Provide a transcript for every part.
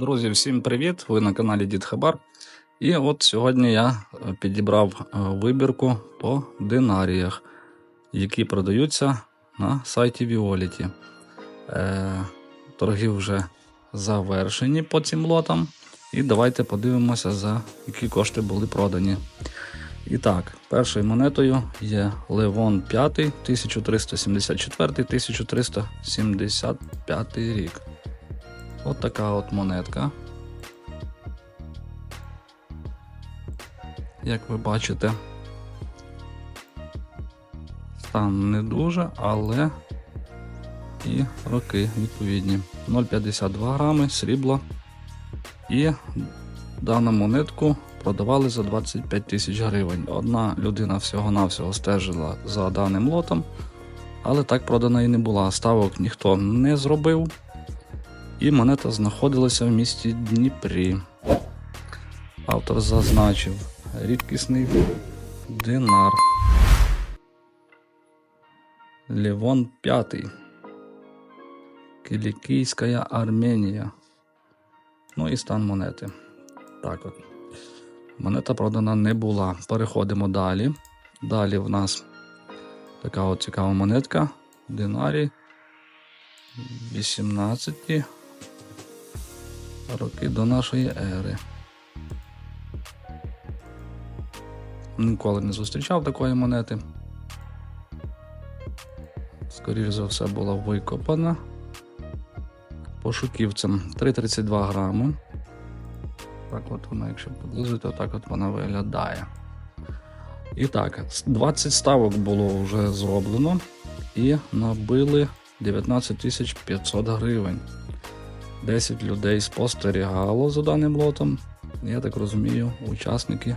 Друзі, всім привіт! Ви на каналі Дід Хабар. І от сьогодні я е, підібрав е, вибірку по динаріях, які продаються на сайті Violet. Е, торги вже завершені по цим лотам. І давайте подивимося, за які кошти були продані. І так, першою монетою є Левон 5 1374-1375 рік. От така от монетка. Як ви бачите, стан не дуже, але і роки відповідні. 0,52 грами, срібло. І дану монетку продавали за 25 тисяч гривень. Одна людина всього-навсього стежила за даним лотом, але так продана і не була. Ставок ніхто не зробив і монета знаходилася в місті Дніпрі. Автор зазначив рідкісний динар. Левон 5. Кілікійська Арменія. Ну і стан монети. Так от. Монета продана не була. Переходимо далі. Далі в нас така от цікава монетка. Динарі 18 роки до нашої ери. Ніколи не зустрічав такої монети. Скоріше за все, була викопана. Пошуківцем 3,32 грами. Так от вона, якщо поблизити, отак от вона виглядає. І так, 20 ставок було вже зроблено і набили 19 500 гривень. 10 людей спостерігало за даним лотом. Я так розумію, учасники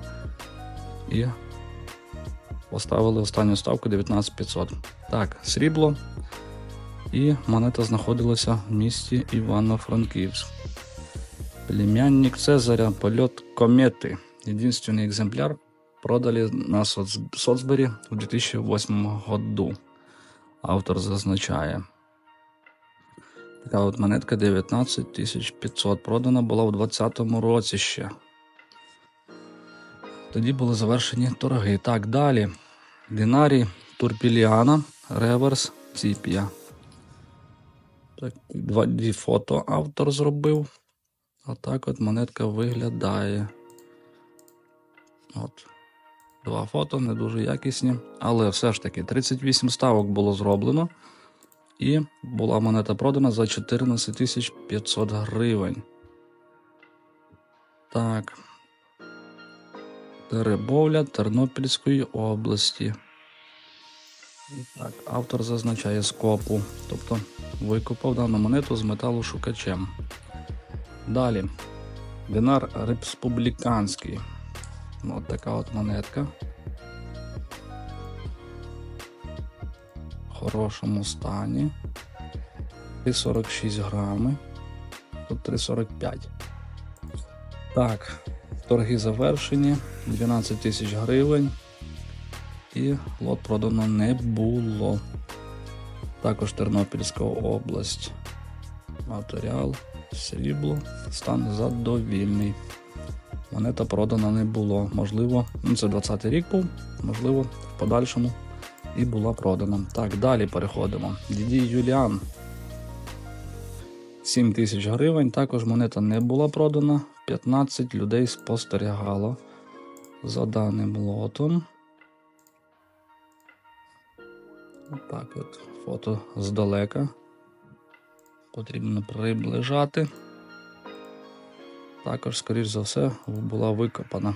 і поставили останню ставку 19500. Так, срібло. І монета знаходилася в місті Івано-Франківськ. Племянник Цезаря, польот комети. Єдинственний екземпляр продали на соцбері у 2008 году. Автор зазначає. Така от монетка 19 500 продана була у 2020 році ще. Тоді були завершені торги. Так, далі. Динарі Турпіліана, Реверс, Ціпія. Так, два дві фото автор зробив. Отак от монетка виглядає. От. Два фото, не дуже якісні. Але все ж таки 38 ставок було зроблено. І була монета продана за 14 500 гривень. Так. Теребовля Тернопільської області. Так, Автор зазначає скопу. Тобто викопав дану монету з металошукачем. Далі. Динар республіканський. От така от монетка. Хорошому стані. 3,46 грами. Тут 3,45. Так, торги завершені. 12 тисяч гривень. І лот продано не було. Також Тернопільська область. Матеріал, срібло, стан задовільний. Монета продана не було. Можливо, ну це 20 й рік був, можливо, в подальшому і була продана. Так, далі переходимо. Діді Юліан. 7 тисяч гривень. Також монета не була продана. 15 людей спостерігало за даним лотом. Так от, фото здалека. Потрібно приближати. Також, скоріш за все, була викопана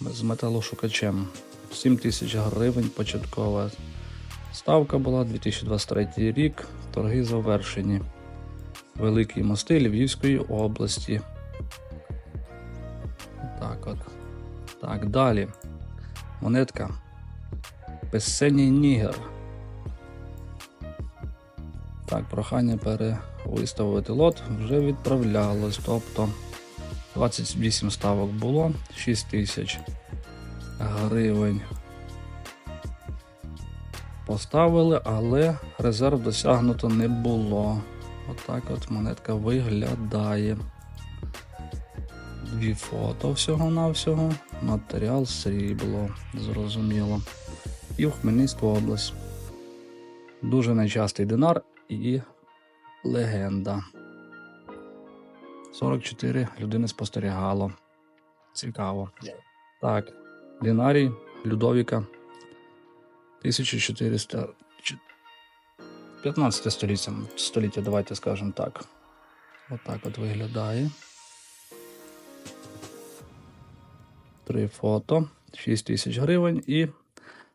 з металошукачем. 7 тисяч гривень початкова ставка була 2023 рік. Торги завершені. Великі мости Львівської області. Так от. Так, далі. Монетка. Песеній Нігер. Так, прохання перевиставити лот вже відправлялось. Тобто 28 ставок було, 6 тисяч гривень. Поставили, але резерв досягнуто не було. Отак от монетка виглядає. Дві фото всього-навсього. Матеріал срібло, зрозуміло. І в Хмельницьку область. Дуже нечастий динар і легенда. 44 людини спостерігало. Цікаво. Так, Динарій Людовіка 1400. чи- 15 століття, століття, давайте скажемо так. Отак от виглядає. Три фото, 6 тисяч гривень і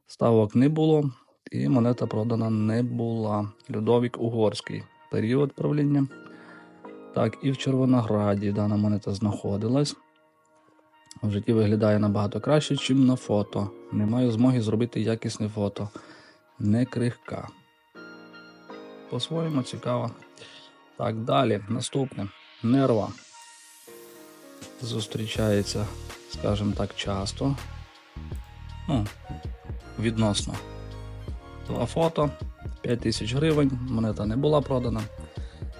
ставок не було, і монета продана не була. Людовік Угорський. Період правління. Так, і в Червонограді дана монета знаходилась. В житті виглядає набагато краще, ніж на фото. Не маю змоги зробити якісне фото. Не крихка. По-своєму цікаво. Так, далі. Наступне. Нерва. Зустрічається, скажімо так, часто. Ну, відносно. Два фото, 5 тисяч гривень, монета не була продана.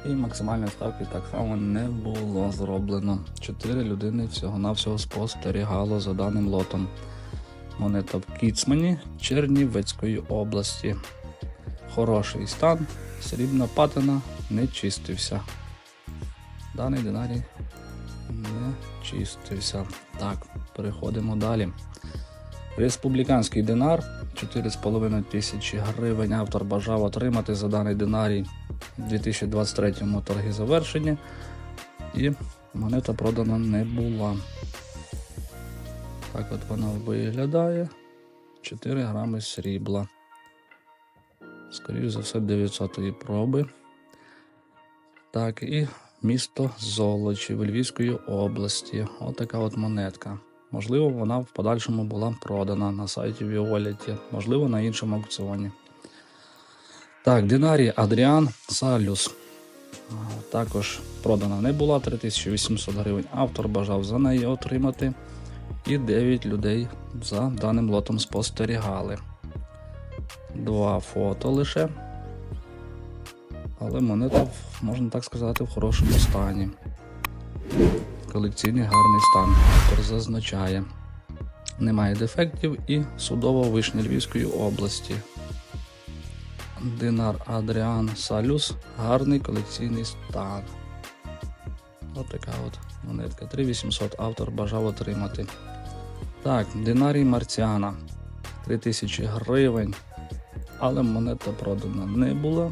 І максимальної ставки так само не було зроблено. Чотири людини всього-навсього спостерігало за даним лотом. Монета в Кіцмані Чернівецької області. Хороший стан, срібна патина не чистився. Даний динарій не чистився. Так, переходимо далі. Республіканський динар 4,5 тисячі гривень. Автор бажав отримати за даний динарій у 2023 торги завершені. І монета продана не була. Так от вона виглядає. 4 грами срібла. Скоріше за все, 900 проби. Так, і місто Золочів Львівської області. Отака от монетка. Можливо, вона в подальшому була продана на сайті Віоліті, можливо, на іншому аукціоні. Так, Динарій Адріан Салюс. Також продана не була 3800 гривень. Автор бажав за неї отримати. І 9 людей за даним лотом спостерігали. Два фото лише. Але монета, можна так сказати, в хорошому стані. Колекційний гарний стан. Автор зазначає. Немає дефектів і судова вишня Львівської області. Динар Адріан Салюс. Гарний колекційний стан. От така от монетка. 3800 автор бажав отримати. Так, Динарій Марціана. 3000 гривень. Але монета продана не була.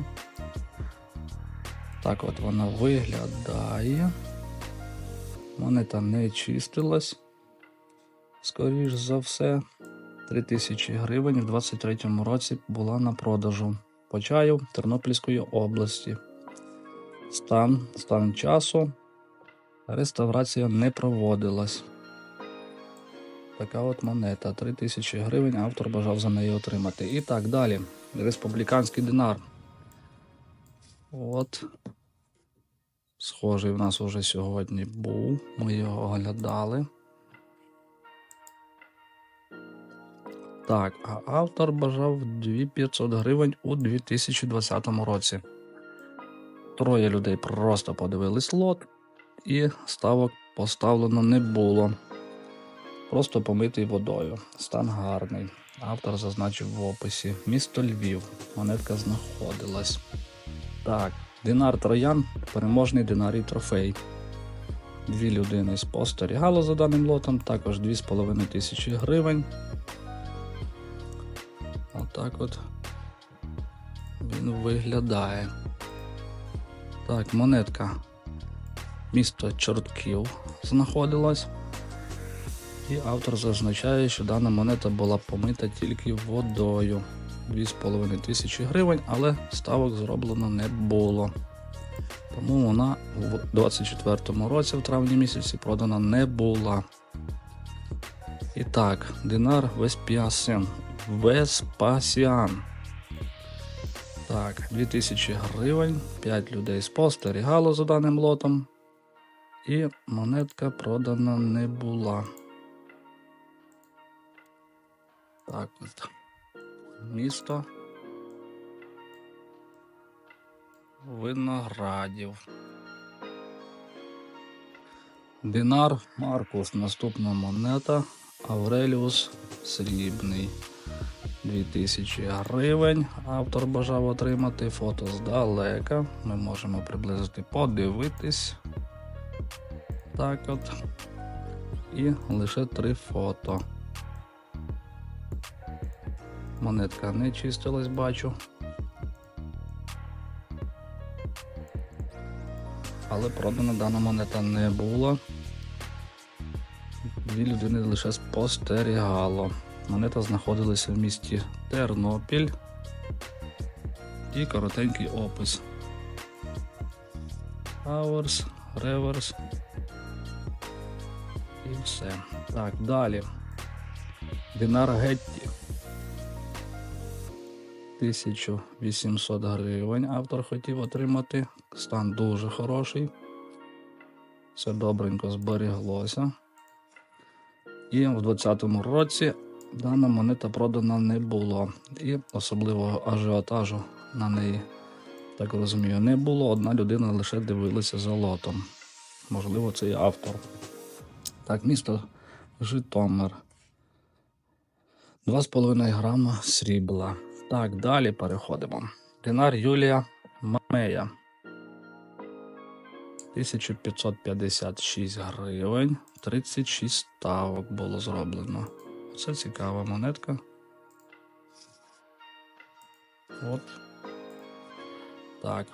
Так от вона виглядає. Монета не чистилась. Скоріш за все, 3000 гривень в 23-му році була на продажу Почаїв Тернопільської області. Стан, стан часу. Реставрація не проводилась. Така от монета. 3000 гривень. Автор бажав за неї отримати. І так далі. Республіканський динар. От. Схожий в нас уже сьогодні був. Ми його оглядали. Так, а автор бажав 2500 гривень у 2020 році. Троє людей просто подивились лот, і ставок поставлено не було. Просто помитий водою. Стан гарний. Автор зазначив в описі. Місто Львів. Монетка знаходилась. Так, Динар Троян, переможний динарій трофей. Дві людини спостерігало за даним лотом, також 2,5 тисячі гривень. Отак от він виглядає. Так, монетка. Місто Чортків знаходилась. І автор зазначає, що дана монета була помита тільки водою. 2,5 тисячі гривень, але ставок зроблено не було. Тому вона у 24-му році, в травні місяці, продана не була. І так, Динар Веспіасян. Веспасіан. Так, 2000 гривень, 5 людей спостерігало за даним лотом. І монетка продана не була. Так. Місто. Виноградів. Динар, Маркус, наступна монета, Авреліус срібний. 2000 гривень. Автор бажав отримати фото здалека. Ми можемо приблизити, подивитись. Так от. І лише три фото. Монетка не чистилась, бачу. Але продана дана монета не була. Дві людини лише спостерігало. Монета знаходилася в місті Тернопіль. І коротенький опис. Hours, реверс. І все. Так, далі. Динар Гетті. 1800 гривень автор хотів отримати. Стан дуже хороший. Все добренько зберіглося. І в 2020 році дана монета продана не було. І особливого ажіотажу на неї, так розумію, не було. Одна людина лише дивилася за лотом. Можливо, це і автор. Так, місто Житомир. 2,5 грама срібла. Так, далі переходимо. Динар Юлія Мамея. 1556 гривень. 36 ставок було зроблено. Це цікава монетка. От. Так.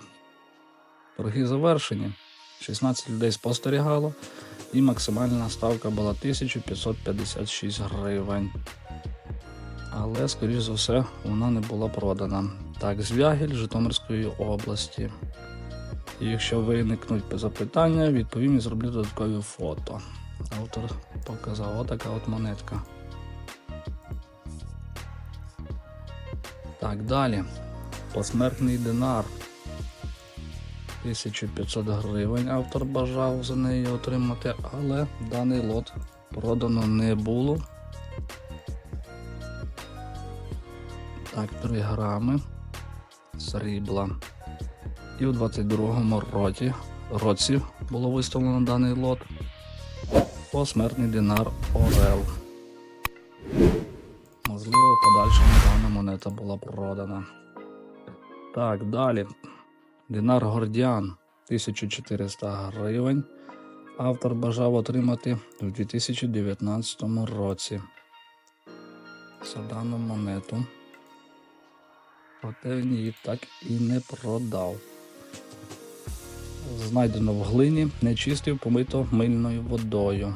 Торги завершені. 16 людей спостерігало. І максимальна ставка була 1556 гривень. Але, скоріш за все, вона не була продана. Так, Звягіль Житомирської області. І якщо виникнуть запитання, відповім і зроблю додаткові фото. Автор показав отака от монетка. Так, далі. Посмертний динар. 1500 гривень автор бажав за неї отримати, але даний лот продано не було. Так, 3 грами срібла. І у 22-му році, році було виставлено даний лот. Посмертний динар Орел. Подальшому дана монета була продана. Так, далі. Динар Гордіан 1400 гривень. Автор бажав отримати в 2019 році. За дану монету. Проте він її так і не продав. Знайдено в глині, не чистив, помито мильною водою.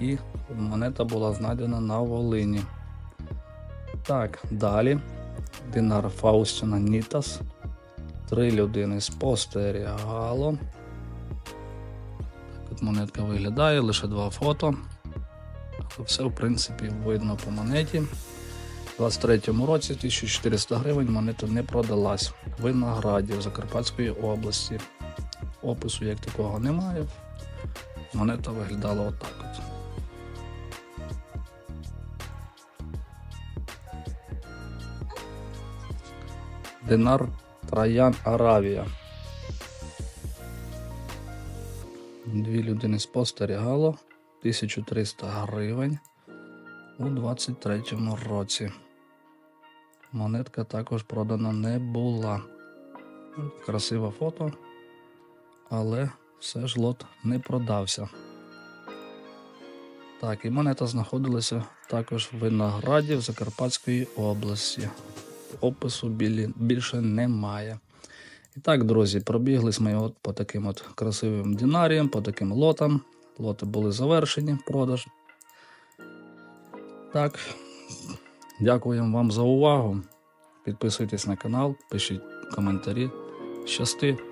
І монета була знайдена на Волині. Так, далі. Динар Фаустіна Нітас. Три людини спостерігало. Так от монетка виглядає, лише два фото. Все, в принципі, видно по монеті. У 23-му році 1400 гривень монета не продалась. Виноградів Закарпатської області. Опису як такого немає. Монета виглядала отак Динар Троян Аравія. Дві людини спостерігало 1300 гривень у 23-му році. Монетка також продана не була. Красиве фото, але все ж лот не продався. Так, і монета знаходилася також в Винограді в Закарпатської області. Опису більше немає. І так, друзі, пробіглись ми от по таким от красивим динаріям, по таким лотам. Лоти були завершені, продаж. Так, дякуємо вам за увагу. Підписуйтесь на канал, пишіть коментарі. Щасти!